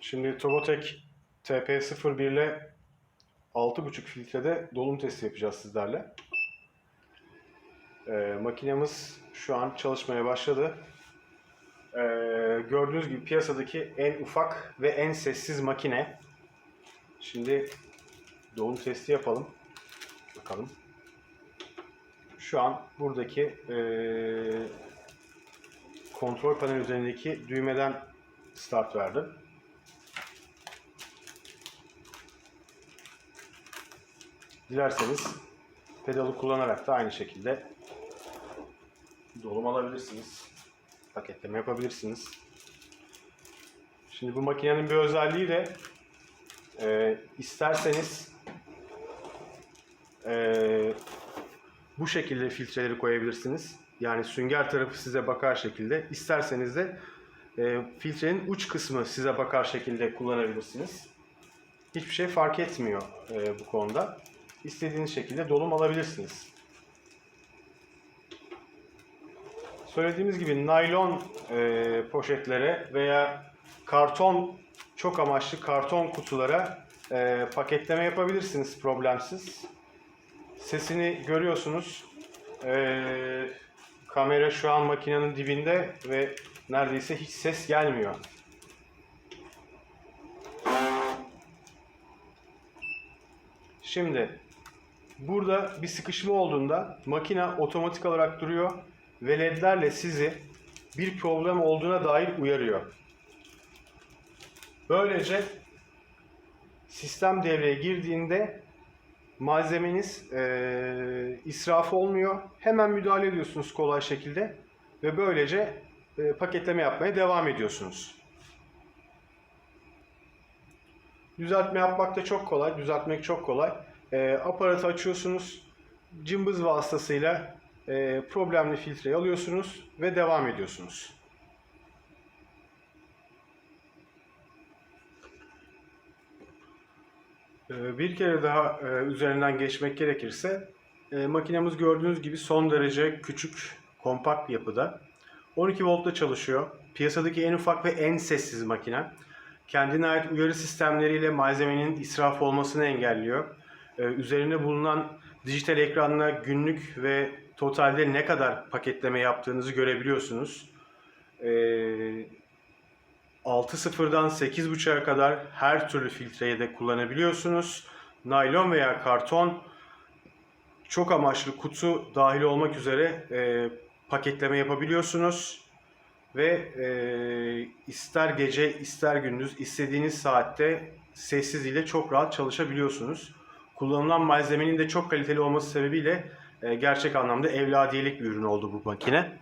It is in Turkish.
Şimdi Tobotek TP01 ile 6.5 filtrede dolum testi yapacağız sizlerle. Ee, makinemiz şu an çalışmaya başladı. Ee, gördüğünüz gibi piyasadaki en ufak ve en sessiz makine. Şimdi dolum testi yapalım. Bakalım. Şu an buradaki ee, kontrol panel üzerindeki düğmeden start verdim. Dilerseniz pedalı kullanarak da aynı şekilde dolum alabilirsiniz. Paketleme yapabilirsiniz. Şimdi bu makinenin bir özelliği de e, isterseniz e, bu şekilde filtreleri koyabilirsiniz. Yani sünger tarafı size bakar şekilde. İsterseniz de e, filtrenin uç kısmı size bakar şekilde kullanabilirsiniz. Hiçbir şey fark etmiyor e, bu konuda. İstediğiniz şekilde dolum alabilirsiniz. Söylediğimiz gibi naylon e, poşetlere veya karton çok amaçlı karton kutulara e, paketleme yapabilirsiniz problemsiz. Sesini görüyorsunuz. E, kamera şu an makinenin dibinde ve neredeyse hiç ses gelmiyor. Şimdi burada bir sıkışma olduğunda makine otomatik olarak duruyor ve ledlerle sizi bir problem olduğuna dair uyarıyor. Böylece sistem devreye girdiğinde malzemeniz eee israf olmuyor. Hemen müdahale ediyorsunuz kolay şekilde ve böylece e, paketleme yapmaya devam ediyorsunuz. Düzeltme yapmak da çok kolay, düzeltmek çok kolay. E, aparatı açıyorsunuz, cımbız vasıtasıyla e, problemli filtreyi alıyorsunuz ve devam ediyorsunuz. E, bir kere daha e, üzerinden geçmek gerekirse, e, makinemiz gördüğünüz gibi son derece küçük, kompakt yapıda. 12 voltta çalışıyor. Piyasadaki en ufak ve en sessiz makine. Kendine ait uyarı sistemleriyle malzemenin israf olmasını engelliyor. Ee, üzerinde bulunan dijital ekranla günlük ve totalde ne kadar paketleme yaptığınızı görebiliyorsunuz. Ee, 6.0'dan 8.5'a kadar her türlü filtreyi de kullanabiliyorsunuz. Naylon veya karton çok amaçlı kutu dahil olmak üzere e, paketleme yapabiliyorsunuz ve e, ister gece ister gündüz istediğiniz saatte sessiz ile çok rahat çalışabiliyorsunuz. Kullanılan malzemenin de çok kaliteli olması sebebiyle e, gerçek anlamda evladiyelik bir ürün oldu bu makine.